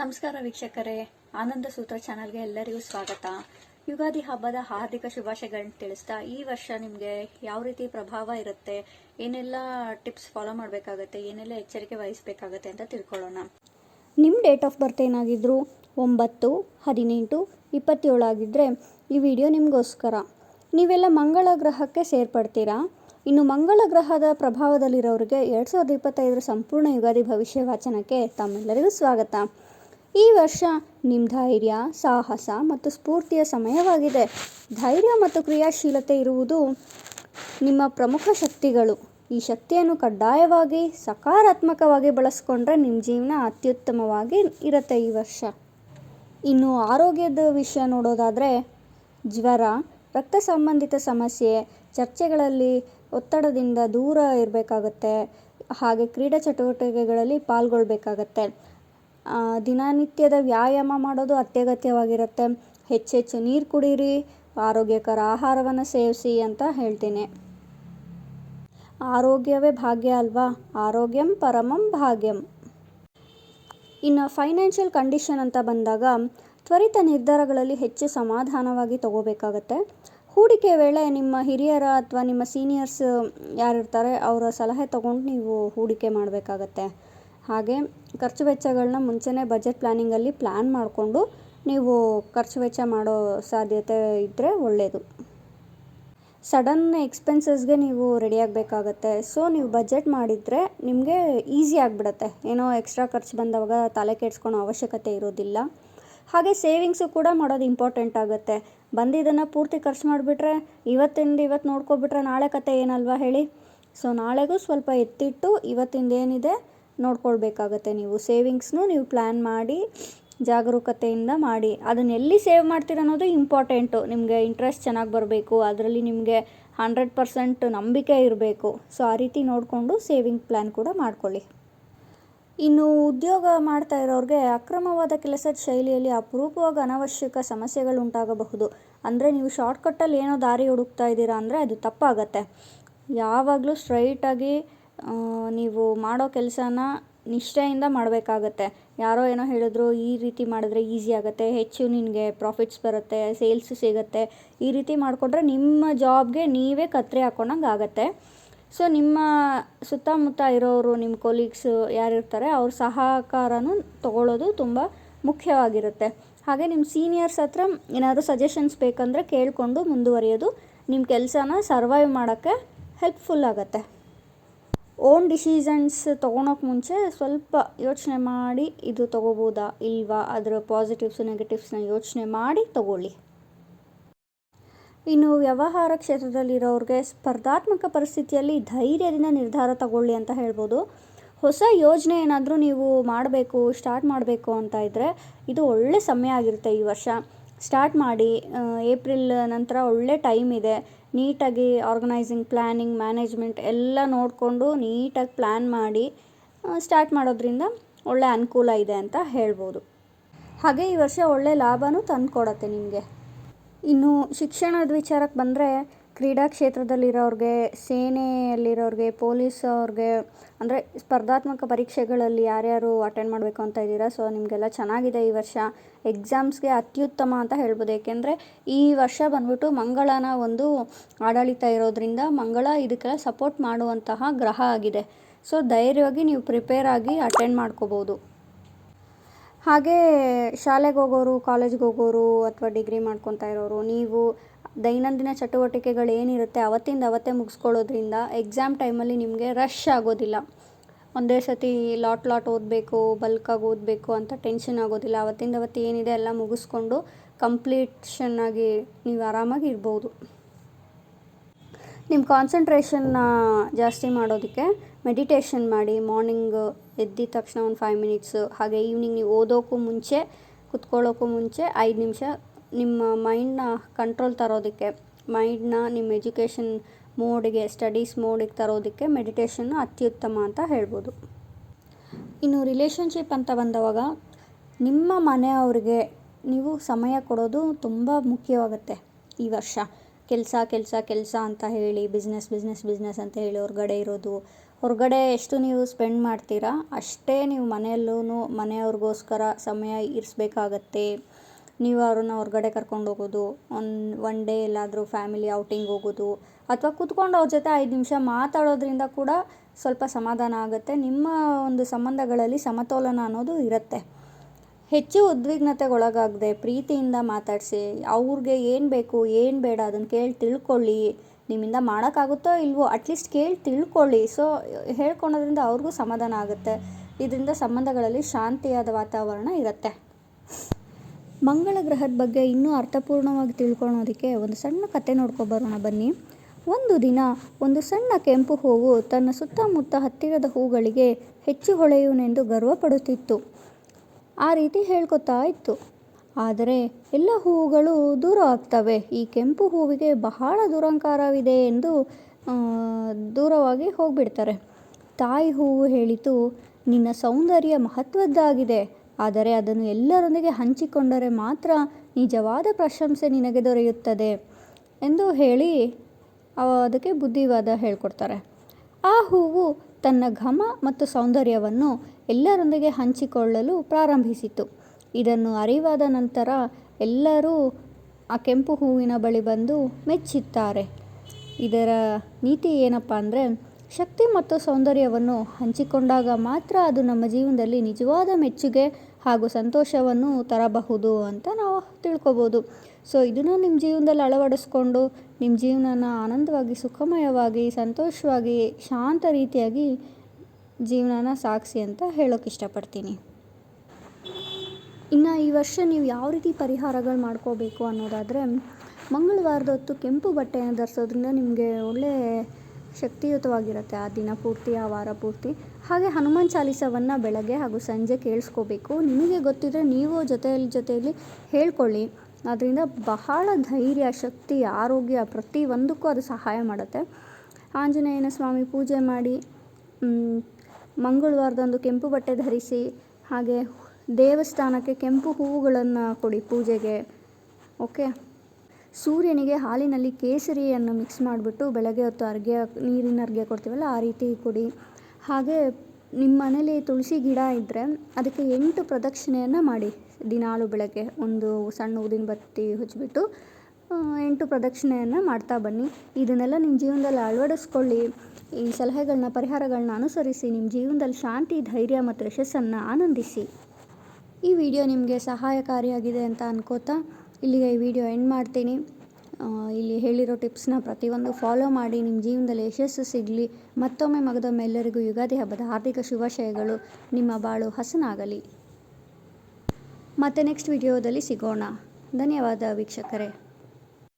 ನಮಸ್ಕಾರ ವೀಕ್ಷಕರೇ, ಆನಂದ ಸೂತ್ರ ಚಾನಲ್ಗೆ ಎಲ್ಲರಿಗೂ ಸ್ವಾಗತ. ಯುಗಾದಿ ಹಬ್ಬದ ಹಾರ್ದಿಕ ಶುಭಾಶಯಗಳನ್ನ ತಿಳಿಸ್ತಾ ಈ ವರ್ಷ ನಿಮಗೆ ಯಾವ ರೀತಿ ಪ್ರಭಾವ ಇರುತ್ತೆ, ಏನೆಲ್ಲ ಟಿಪ್ಸ್ ಫಾಲೋ ಮಾಡಬೇಕಾಗತ್ತೆ, ಏನೆಲ್ಲ ಎಚ್ಚರಿಕೆ ವಹಿಸಬೇಕಾಗತ್ತೆ ಅಂತ ತಿಳ್ಕೊಳ್ಳೋಣ. ನಿಮ್ಮ ಡೇಟ್ ಆಫ್ ಬರ್ತ್ ಏನಾಗಿದ್ದರೂ ಒಂಬತ್ತು, ಹದಿನೆಂಟು, ಇಪ್ಪತ್ತೇಳು ಆಗಿದ್ದರೆ ಈ ವಿಡಿಯೋ ನಿಮಗೋಸ್ಕರ. ನೀವೆಲ್ಲ ಮಂಗಳ ಗ್ರಹಕ್ಕೆ ಸೇರ್ಪಡ್ತೀರಾ? ಇನ್ನು ಮಂಗಳ ಗ್ರಹದ ಪ್ರಭಾವದಲ್ಲಿರೋರಿಗೆ ಎರಡು ಸಾವಿರದ ಇಪ್ಪತ್ತೈದರ ಸಂಪೂರ್ಣ ಯುಗಾದಿ ಭವಿಷ್ಯ ವಾಚನಕ್ಕೆ ತಮ್ಮೆಲ್ಲರಿಗೂ ಸ್ವಾಗತ. ಈ ವರ್ಷ ನಿಮ್ಮ ಧೈರ್ಯ, ಸಾಹಸ ಮತ್ತು ಸ್ಫೂರ್ತಿಯ ಸಮಯವಾಗಿದೆ. ಧೈರ್ಯ ಮತ್ತು ಕ್ರಿಯಾಶೀಲತೆ ಇರುವುದು ನಿಮ್ಮ ಪ್ರಮುಖ ಶಕ್ತಿಗಳು. ಈ ಶಕ್ತಿಯನ್ನು ಕಡ್ಡಾಯವಾಗಿ, ಸಕಾರಾತ್ಮಕವಾಗಿ ಬಳಸ್ಕೊಂಡ್ರೆ ನಿಮ್ಮ ಜೀವನ ಅತ್ಯುತ್ತಮವಾಗಿ ಇರುತ್ತೆ ಈ ವರ್ಷ. ಇನ್ನು ಆರೋಗ್ಯದ ವಿಷಯ ನೋಡೋದಾದರೆ, ಜ್ವರ, ರಕ್ತ ಸಂಬಂಧಿತ ಸಮಸ್ಯೆ, ಚರ್ಚೆಗಳಲ್ಲಿ ಒತ್ತಡದಿಂದ ದೂರ ಇರಬೇಕಾಗತ್ತೆ. ಹಾಗೆ ಕ್ರೀಡಾ ಚಟುವಟಿಕೆಗಳಲ್ಲಿ ಪಾಲ್ಗೊಳ್ಬೇಕಾಗತ್ತೆ. ದಿನನಿತ್ಯದ ವ್ಯಾಯಾಮ ಮಾಡೋದು ಅತ್ಯಗತ್ಯವಾಗಿರುತ್ತೆ. ಹೆಚ್ಚೆಚ್ಚು ನೀರು ಕುಡೀರಿ, ಆರೋಗ್ಯಕರ ಆಹಾರವನ್ನು ಸೇವಿಸಿ ಅಂತ ಹೇಳ್ತೀನಿ. ಆರೋಗ್ಯವೇ ಭಾಗ್ಯ ಅಲ್ವಾ? ಆರೋಗ್ಯಂ ಪರಮಂ ಭಾಗ್ಯಂ. ಇನ್ನು ಫೈನಾನ್ಷಿಯಲ್ ಕಂಡೀಷನ್ ಅಂತ ಬಂದಾಗ ತ್ವರಿತ ನಿರ್ಧಾರಗಳಲ್ಲಿ ಹೆಚ್ಚು ಸಮಾಧಾನವಾಗಿ ತಗೋಬೇಕಾಗತ್ತೆ. ಹೂಡಿಕೆ ವೇಳೆ ನಿಮ್ಮ ಹಿರಿಯರ ಅಥವಾ ನಿಮ್ಮ ಸೀನಿಯರ್ಸ್ ಯಾರಿರ್ತಾರೆ, ಅವರ ಸಲಹೆ ತಗೊಂಡು ನೀವು ಹೂಡಿಕೆ ಮಾಡಬೇಕಾಗತ್ತೆ. ಹಾಗೆ ಖರ್ಚು ವೆಚ್ಚಗಳನ್ನ ಮುಂಚೆನೇ ಬಜೆಟ್ ಪ್ಲ್ಯಾನಿಂಗಲ್ಲಿ ಪ್ಲ್ಯಾನ್ ಮಾಡಿಕೊಂಡು ನೀವು ಖರ್ಚು ವೆಚ್ಚ ಮಾಡೋ ಸಾಧ್ಯತೆ ಇದ್ದರೆ ಒಳ್ಳೆಯದು ಸಡನ್ ಎಕ್ಸ್ಪೆನ್ಸಸ್ಗೆ ನೀವು ರೆಡಿ ಆಗಬೇಕಾಗತ್ತೆ. ಸೊ ನೀವು ಬಜೆಟ್ ಮಾಡಿದರೆ ನಿಮಗೆ ಈಸಿ ಆಗಿಬಿಡತ್ತೆ. ಏನೋ ಎಕ್ಸ್ಟ್ರಾ ಖರ್ಚು ಬಂದವಾಗ ತಲೆ ಕೆಡಿಸ್ಕೊಳೋ ಅವಶ್ಯಕತೆ ಇರೋದಿಲ್ಲ. ಹಾಗೆ ಸೇವಿಂಗ್ಸು ಕೂಡ ಮಾಡೋದು ಇಂಪಾರ್ಟೆಂಟ್ ಆಗುತ್ತೆ. ಬಂದಿದ್ದನ್ನು ಪೂರ್ತಿ ಖರ್ಚು ಮಾಡಿಬಿಟ್ರೆ, ಇವತ್ತಿಂದ ಇವತ್ತು ನೋಡ್ಕೊಬಿಟ್ರೆ ನಾಳೆ ಕತೆ ಏನಲ್ವಾ ಹೇಳಿ? ಸೊ ನಾಳೆಗೂ ಸ್ವಲ್ಪ ಎತ್ತಿಟ್ಟು ಇವತ್ತಿಂದ ಏನಿದೆ? ನೋಡ್ಕೊಳ್ಬೇಕಾಗತ್ತೆ ನೀವು. ಸೇವಿಂಗ್ಸ್ನು ನೀವು ಪ್ಲ್ಯಾನ್ ಮಾಡಿ, ಜಾಗರೂಕತೆಯಿಂದ ಮಾಡಿ. ಅದನ್ನ ಎಲ್ಲಿ ಸೇವ್ ಮಾಡ್ತೀರ ಅನ್ನೋದು ಇಂಪಾರ್ಟೆಂಟು. ನಿಮಗೆ ಇಂಟ್ರೆಸ್ಟ್ ಚೆನ್ನಾಗಿ ಬರಬೇಕು, ಅದರಲ್ಲಿ ನಿಮಗೆ ಹಂಡ್ರೆಡ್ ಪರ್ಸೆಂಟ್ ನಂಬಿಕೆ ಇರಬೇಕು. ಸೊ, ಆ ರೀತಿ ನೋಡಿಕೊಂಡು ಸೇವಿಂಗ್ ಪ್ಲ್ಯಾನ್ ಕೂಡ ಮಾಡ್ಕೊಳ್ಳಿ. ಇನ್ನು ಉದ್ಯೋಗ ಮಾಡ್ತಾ ಇರೋರಿಗೆ ಅಕ್ರಮವಾದ ಕೆಲಸದ ಶೈಲಿಯಲ್ಲಿ ಅಪರೂಪವಾಗಿ ಅನವಶ್ಯಕ ಸಮಸ್ಯೆಗಳು ಉಂಟಾಗಬಹುದು. ಅಂದರೆ ನೀವು ಶಾರ್ಟ್ಕಟ್ಟಲ್ಲಿ ಏನೋ ದಾರಿ ಹುಡುಕ್ತಾ ಇದ್ದೀರಾ ಅಂದರೆ ಅದು ತಪ್ಪಾಗತ್ತೆ. ಯಾವಾಗಲೂ ಸ್ಟ್ರೈಟಾಗಿ ನೀವು ಮಾಡೋ ಕೆಲಸನ ನಿಷ್ಠೆಯಿಂದ ಮಾಡಬೇಕಾಗತ್ತೆ. ಯಾರೋ ಏನೋ ಹೇಳಿದ್ರು, ಈ ರೀತಿ ಮಾಡಿದ್ರೆ ಈಸಿ ಆಗುತ್ತೆ, ಹೆಚ್ಚು ನಿನಗೆ ಪ್ರಾಫಿಟ್ಸ್ ಬರುತ್ತೆ ಸೇಲ್ಸ್ ಸಿಗುತ್ತೆ, ಈ ರೀತಿ ಮಾಡಿಕೊಂಡ್ರೆ ನಿಮ್ಮ ಜಾಬ್ಗೆ ನೀವೇ ಕತ್ರಿ ಹಾಕೊಂಡಂಗೆ ಆಗುತ್ತೆ. ಸೊ ನಿಮ್ಮ ಸುತ್ತಮುತ್ತ ಇರೋರು, ನಿಮ್ಮ ಕೊಲೀಗ್ಸ್ ಯಾರಿರ್ತಾರೆ ಅವ್ರ ಸಹಕಾರನೂ ತಗೊಳ್ಳೋದು ತುಂಬ ಮುಖ್ಯವಾಗಿರುತ್ತೆ. ಹಾಗೆ ನಿಮ್ಮ ಸೀನಿಯರ್ಸ್ ಹತ್ರ ಏನಾದರೂ ಸಜೆಷನ್ಸ್ ಬೇಕಂದರೆ ಕೇಳಿಕೊಂಡು ಮುಂದುವರಿಯೋದು, ನಿಮ್ಮ ಕೆಲಸನ ಸರ್ವೈವ್ ಮಾಡೋಕ್ಕೆ ಹೆಲ್ಪ್ಫುಲ್ ಆಗುತ್ತೆ. ಓನ್ ಡಿಸಿಷನ್ಸ್ ತೊಗೊಳೋಕೆ ಮುಂಚೆ ಸ್ವಲ್ಪ ಯೋಚನೆ ಮಾಡಿ ಇದು ತೊಗೋಬೋದಾ ಇಲ್ವಾ? ಅದರ ಪಾಸಿಟಿವ್ಸ್ ನೆಗೆಟಿವ್ಸ್ನ ಯೋಚನೆ ಮಾಡಿ ತಗೊಳ್ಳಿ. ಇನ್ನು ವ್ಯವಹಾರ ಕ್ಷೇತ್ರದಲ್ಲಿರೋರಿಗೆ ಸ್ಪರ್ಧಾತ್ಮಕ ಪರಿಸ್ಥಿತಿಯಲ್ಲಿ ಧೈರ್ಯದಿಂದ ನಿರ್ಧಾರ ತಗೊಳ್ಳಿ ಅಂತ ಹೇಳ್ಬೋದು. ಹೊಸ ಯೋಜನೆ ಏನಾದರೂ ನೀವು ಮಾಡಬೇಕು ಸ್ಟಾರ್ಟ್ ಮಾಡಬೇಕು ಅಂತ ಇದ್ದರೆ ಇದು ಒಳ್ಳೆ ಸಮಯ ಆಗಿರುತ್ತೆ ಈ ವರ್ಷ. ಸ್ಟಾರ್ಟ್ ಮಾಡಿ ಏಪ್ರಿಲ್ ನಂತರ ಒಳ್ಳೆ ಟೈಮ್ ಇದೆ. ನೀಟಾಗಿ ಆರ್ಗನೈಸಿಂಗ್ ಪ್ಲ್ಯಾನಿಂಗ್ ಮ್ಯಾನೇಜ್ಮೆಂಟ್ ಎಲ್ಲ ನೋಡಿಕೊಂಡು ನೀಟಾಗಿ ಪ್ಲ್ಯಾನ್ ಮಾಡಿ ಸ್ಟಾರ್ಟ್ ಮಾಡೋದ್ರಿಂದ ಒಳ್ಳೆ ಅನುಕೂಲ ಇದೆ ಅಂತ ಹೇಳ್ಬೋದು. ಹಾಗೆ ಈ ವರ್ಷ ಒಳ್ಳೆ ಲಾಭವೂ ತಂದುಕೊಡತ್ತೆ ನಿಮಗೆ. ಇನ್ನು ಶಿಕ್ಷಣದ ವಿಚಾರಕ್ಕೆ ಬಂದರೆ ಕ್ರೀಡಾ ಕ್ಷೇತ್ರದಲ್ಲಿರೋರಿಗೆ, ಸೇನೆಯಲ್ಲಿರೋರಿಗೆ, ಪೊಲೀಸ್ ಅವ್ರಿಗೆ, ಅಂದರೆ ಸ್ಪರ್ಧಾತ್ಮಕ ಪರೀಕ್ಷೆಗಳಲ್ಲಿ ಯಾರ್ಯಾರು ಅಟೆಂಡ್ ಮಾಡಬೇಕು ಅಂತ ಇದ್ದೀರಾ? ಸೊ ನಿಮಗೆಲ್ಲ ಚೆನ್ನಾಗಿದೆ ಈ ವರ್ಷ. ಎಕ್ಸಾಮ್ಸ್ಗೆ ಅತ್ಯುತ್ತಮ ಅಂತ ಹೇಳ್ಬೋದು. ಏಕೆಂದರೆ ಈ ವರ್ಷ ಬಂದ್ಬಿಟ್ಟು ಮಂಗಳನ ಒಂದು ಆಡಳಿತ ಇರೋದ್ರಿಂದ ಮಂಗಳ ಇದಕ್ಕೆಲ್ಲ ಸಪೋರ್ಟ್ ಮಾಡುವಂತಹ ಗ್ರಹ ಆಗಿದೆ. ಸೊ ಧೈರ್ಯವಾಗಿ ನೀವು ಪ್ರಿಪೇರ್ ಆಗಿ ಅಟೆಂಡ್ ಮಾಡ್ಕೋಬೋದು. ಹಾಗೆ ಶಾಲೆಗೆ ಹೋಗೋರು ಕಾಲೇಜ್ಗೆ ಹೋಗೋರು ಅಥವಾ ಡಿಗ್ರಿ ಮಾಡ್ಕೊತಾ ಇರೋರು, ನೀವು ದೈನಂದಿನ ಚಟುವಟಿಕೆಗಳು ಏನಿರುತ್ತೆ ಅವತ್ತಿಂದ ಅವತ್ತೇ ಮುಗಿಸ್ಕೊಳ್ಳೋದ್ರಿಂದ ಎಕ್ಸಾಮ್ ಟೈಮಲ್ಲಿ ನಿಮಗೆ ರಶ್ ಆಗೋದಿಲ್ಲ. ಒಂದೇ ಸತಿ ಲಾಟ್ ಲಾಟ್ ಓದಬೇಕು ಬಲ್ಕಾಗಿ ಓದಬೇಕು ಅಂತ ಟೆನ್ಷನ್ ಆಗೋದಿಲ್ಲ. ಅವತ್ತಿಂದ ಅವತ್ತು ಏನಿದೆ ಎಲ್ಲ ಮುಗಿಸ್ಕೊಂಡು ಕಂಪ್ಲೀಟ್ಷನ್ನಾಗಿ ನೀವು ಆರಾಮಾಗಿ ಇರ್ಬೋದು. ನಿಮ್ಮ ಕಾನ್ಸಂಟ್ರೇಷನ್ನ ಜಾಸ್ತಿ ಮಾಡೋದಕ್ಕೆ ಮೆಡಿಟೇಷನ್ ಮಾಡಿ ಮಾರ್ನಿಂಗ್ ಎದ್ದಿದ ತಕ್ಷಣ ಒಂದು ಫೈವ್ ಮಿನಿಟ್ಸು ಹಾಗೆ ಈವ್ನಿಂಗ್ ನೀವು ಓದೋಕ್ಕೂ ಮುಂಚೆ ಕುತ್ಕೊಳ್ಳೋಕ್ಕೂ ಮುಂಚೆ ಐದು ನಿಮಿಷ ನಿಮ್ಮ ಮೈಂಡ್ನ ಕಂಟ್ರೋಲ್ ತರೋದಕ್ಕೆ, ಮೈಂಡ್ನ ನಿಮ್ಮ ಎಜುಕೇಷನ್ ಮೋಡಿಗೆ ಸ್ಟಡೀಸ್ ಮೋಡಿಗೆ ತರೋದಕ್ಕೆ ಮೆಡಿಟೇಷನ್ ಅತ್ಯುತ್ತಮ ಅಂತ ಹೇಳ್ಬೋದು. ಇನ್ನು ರಿಲೇಷನ್ಶಿಪ್ ಅಂತ ಬಂದವಾಗ ನಿಮ್ಮ ಮನೆಯವ್ರಿಗೆ ನೀವು ಸಮಯ ಕೊಡೋದು ತುಂಬ ಮುಖ್ಯವಾಗುತ್ತೆ. ಈ ವರ್ಷ ಕೆಲಸ ಕೆಲಸ ಕೆಲಸ ಅಂತ ಹೇಳಿ ಬಿಸ್ನೆಸ್ ಬಿಸ್ನೆಸ್ ಬಿಸ್ನೆಸ್ ಅಂತ ಹೇಳಿ ಹೊರಗಡೆ ಇರೋದು, ಹೊರಗಡೆ ಎಷ್ಟು ನೀವು ಸ್ಪೆಂಡ್ ಮಾಡ್ತೀರಾ ಅಷ್ಟೇ ನೀವು ಮನೆಯಲ್ಲೂ ಮನೆಯವ್ರಿಗೋಸ್ಕರ ಸಮಯ ಇರಿಸ್ಬೇಕಾಗತ್ತೆ. ನೀವು ಅವ್ರನ್ನ ಹೊರಗಡೆ ಕರ್ಕೊಂಡು ಹೋಗೋದು ಒನ್ ಒನ್ ಡೇ ಎಲ್ಲಾದರೂ ಫ್ಯಾಮಿಲಿ ಔಟಿಂಗ್ ಹೋಗೋದು, ಅಥವಾ ಕೂತ್ಕೊಂಡು ಅವ್ರ ಜೊತೆ ಐದು ನಿಮಿಷ ಮಾತಾಡೋದ್ರಿಂದ ಕೂಡ ಸ್ವಲ್ಪ ಸಮಾಧಾನ ಆಗುತ್ತೆ. ನಿಮ್ಮ ಒಂದು ಸಂಬಂಧಗಳಲ್ಲಿ ಸಮತೋಲನ ಅನ್ನೋದು ಇರುತ್ತೆ. ಹೆಚ್ಚು ಉದ್ವಿಗ್ನತೆಗೊಳಗಾಗದೆ ಪ್ರೀತಿಯಿಂದ ಮಾತಾಡಿಸಿ, ಅವ್ರಿಗೆ ಏನು ಬೇಕು, ಏನು ಬೇಡ ಅದನ್ನು ಕೇಳಿ ತಿಳ್ಕೊಳ್ಳಿ. ನಿಮ್ಮಿಂದ ಮಾಡೋಕ್ಕಾಗುತ್ತೋ ಇಲ್ವೋ ಅಟ್ಲೀಸ್ಟ್ ಕೇಳಿ ತಿಳ್ಕೊಳ್ಳಿ. ಸೊ ಹೇಳ್ಕೊಳೋದ್ರಿಂದ ಅವ್ರಿಗೂ ಸಮಾಧಾನ ಆಗುತ್ತೆ. ಇದರಿಂದ ಸಂಬಂಧಗಳಲ್ಲಿ ಶಾಂತಿಯಾದ ವಾತಾವರಣ ಇರುತ್ತೆ. ಮಂಗಳ ಗ್ರಹದ ಬಗ್ಗೆ ಇನ್ನೂ ಅರ್ಥಪೂರ್ಣವಾಗಿ ತಿಳ್ಕೊಳೋದಕ್ಕೆ ಒಂದು ಸಣ್ಣ ಕತೆ ನೋಡ್ಕೊಬರೋಣ ಬನ್ನಿ. ಒಂದು ದಿನ ಒಂದು ಸಣ್ಣ ಕೆಂಪು ಹೂವು ತನ್ನ ಸುತ್ತಮುತ್ತ ಹತ್ತಿರದ ಹೂಗಳಿಗೆ ಹೆಚ್ಚು ಹೊಳೆಯುವನೆಂದು ಗರ್ವಪಡುತ್ತಿತ್ತು. ಆ ರೀತಿ ಹೇಳ್ಕೊತಾ ಇತ್ತು. ಆದರೆ ಎಲ್ಲ ಹೂವುಗಳು ದೂರ ಆಗ್ತವೆ. ಈ ಕೆಂಪು ಹೂವಿಗೆ ಬಹಳ ದುರಂಕಾರವಿದೆ ಎಂದು ದೂರವಾಗಿ ಹೋಗಿಬಿಡ್ತಾರೆ. ತಾಯಿ ಹೂವು ಹೇಳಿತು, ನಿನ್ನ ಸೌಂದರ್ಯ ಮಹತ್ವದ್ದಾಗಿದೆ. ಆದರೆ ಅದನ್ನು ಎಲ್ಲರೊಂದಿಗೆ ಹಂಚಿಕೊಂಡರೆ ಮಾತ್ರ ನಿಜವಾದ ಪ್ರಶಂಸೆ ನಿನಗೆ ದೊರೆಯುತ್ತದೆ ಎಂದು ಹೇಳಿ ಅವ- ಅದಕ್ಕೆ ಬುದ್ಧಿವಾದ ಹೇಳಿಕೊಡ್ತಾರೆ. ಆ ಹೂವು ತನ್ನ ಘಮ ಮತ್ತು ಸೌಂದರ್ಯವನ್ನು ಎಲ್ಲರೊಂದಿಗೆ ಹಂಚಿಕೊಳ್ಳಲು ಪ್ರಾರಂಭಿಸಿತು. ಇದನ್ನು ಅರಿವಾದ ನಂತರ ಎಲ್ಲರೂ ಆ ಕೆಂಪು ಹೂವಿನ ಬಳಿ ಬಂದು ಮೆಚ್ಚುತ್ತಾರೆ. ಇದರ ನೀತಿ ಏನಪ್ಪ ಅಂದರೆ ಶಕ್ತಿ ಮತ್ತು ಸೌಂದರ್ಯವನ್ನು ಹಂಚಿಕೊಂಡಾಗ ಮಾತ್ರ ಅದು ನಮ್ಮ ಜೀವನದಲ್ಲಿ ನಿಜವಾದ ಮೆಚ್ಚುಗೆ ಹಾಗೂ ಸಂತೋಷವನ್ನು ತರಬಹುದು ಅಂತ ನಾವು ತಿಳ್ಕೊಬೋದು. ಸೊ ಇದನ್ನು ನಿಮ್ಮ ಜೀವನದಲ್ಲಿ ಅಳವಡಿಸ್ಕೊಂಡು, ನಿಮ್ಮ ಜೀವನನ ಆನಂದವಾಗಿ, ಸುಖಮಯವಾಗಿ, ಸಂತೋಷವಾಗಿ, ಶಾಂತ ರೀತಿಯಾಗಿ ಜೀವನನ ಸಾಗಿಸಿ ಅಂತ ಹೇಳೋಕೆ ಇಷ್ಟಪಡ್ತೀನಿ. ಇನ್ನು ಈ ವರ್ಷ ನೀವು ಯಾವ ರೀತಿ ಪರಿಹಾರಗಳು ಮಾಡ್ಕೋಬೇಕು ಅನ್ನೋದಾದರೆ, ಮಂಗಳವಾರದ ಹೊತ್ತು ಕೆಂಪು ಬಟ್ಟೆಯನ್ನು ಧರಿಸೋದ್ರಿಂದ ನಿಮಗೆ ಒಳ್ಳೆ ಶಕ್ತಿಯುತವಾಗಿರುತ್ತೆ ಆ ದಿನ ಪೂರ್ತಿ, ಆ ವಾರ ಪೂರ್ತಿ. ಹಾಗೆ ಹನುಮಾನ್ ಚಾಲೀಸವನ್ನು ಬೆಳಗ್ಗೆ ಹಾಗೂ ಸಂಜೆ ಕೇಳಿಸ್ಕೋಬೇಕು. ನಿಮಗೆ ಗೊತ್ತಿದ್ರೆ ನೀವು ಜೊತೆಯಲ್ಲಿ ಜೊತೆಯಲ್ಲಿ ಹೇಳ್ಕೊಳ್ಳಿ. ಅದರಿಂದ ಬಹಳ ಧೈರ್ಯ, ಶಕ್ತಿ, ಆರೋಗ್ಯ ಪ್ರತಿಯೊಂದಕ್ಕೂ ಅದು ಸಹಾಯ ಮಾಡುತ್ತೆ. ಆಂಜನೇಯನ ಸ್ವಾಮಿ ಪೂಜೆ ಮಾಡಿ ಮಂಗಳವಾರದಂದು ಕೆಂಪು ಬಟ್ಟೆ ಧರಿಸಿ, ಹಾಗೆ ದೇವಸ್ಥಾನಕ್ಕೆ ಕೆಂಪು ಹೂವುಗಳನ್ನು ಕೊಡಿ ಪೂಜೆಗೆ. ಓಕೆ ಸೂರ್ಯನಿಗೆ ಹಾಲಿನಲ್ಲಿ ಕೇಸರಿಯನ್ನು ಮಿಕ್ಸ್ ಮಾಡಿಬಿಟ್ಟು ಬೆಳಗ್ಗೆ ಹೊತ್ತು ಅರ್ಘ್ಯ ನೀರಿನ ಅರ್ಘ್ಯ ಕೊಡ್ತೀವಲ್ಲ, ಆ ರೀತಿ ಕೊಡಿ. ಹಾಗೆ ನಿಮ್ಮ ಮನೇಲಿ ತುಳಸಿ ಗಿಡ ಇದ್ದರೆ ಅದಕ್ಕೆ ಎಂಟು ಪ್ರದಕ್ಷಿಣೆಯನ್ನು ಮಾಡಿ. ದಿನಾಲು ಬೆಳಗ್ಗೆ ಒಂದು ಸಣ್ಣ ಊದಿನ ಬತ್ತಿ ಹಚ್ಚಿಬಿಟ್ಟು ಎಂಟು ಪ್ರದಕ್ಷಿಣೆಯನ್ನು ಮಾಡ್ತಾ ಬನ್ನಿ. ಇದನ್ನೆಲ್ಲ ನಿಮ್ಮ ಜೀವನದಲ್ಲಿ ಅಳವಡಿಸ್ಕೊಳ್ಳಿ. ಈ ಸಲಹೆಗಳನ್ನ ಪರಿಹಾರಗಳನ್ನ ಅನುಸರಿಸಿ ನಿಮ್ಮ ಜೀವನದಲ್ಲಿ ಶಾಂತಿ, ಧೈರ್ಯ ಮತ್ತು ಯಶಸ್ಸನ್ನು ಆನಂದಿಸಿ. ಈ ವಿಡಿಯೋ ನಿಮಗೆ ಸಹಾಯಕಾರಿಯಾಗಿದೆ ಅಂತ ಅನ್ಕೋತಾ ಇಲ್ಲಿಗೆ ಈ ವಿಡಿಯೋ ಎಂಡ್ ಮಾಡ್ತೀನಿ. ಇಲ್ಲಿ ಹೇಳಿರೋ ಟಿಪ್ಸ್ನ ಪ್ರತಿಯೊಂದು ಫಾಲೋ ಮಾಡಿ ನಿಮ್ಮ ಜೀವನದಲ್ಲಿ ಯಶಸ್ಸು ಸಿಗಲಿ. ಮತ್ತೊಮ್ಮೆ ಮಗದೊಮ್ಮೆ ಎಲ್ಲರಿಗೂ ಯುಗಾದಿ ಹಬ್ಬದ ಹಾರ್ದಿಕ ಶುಭಾಶಯಗಳು. ನಿಮ್ಮ ಬಾಳು ಹಸನಾಗಲಿ. ಮತ್ತೆ ನೆಕ್ಸ್ಟ್ ವಿಡಿಯೋದಲ್ಲಿ ಸಿಗೋಣ. ಧನ್ಯವಾದ ವೀಕ್ಷಕರೇ.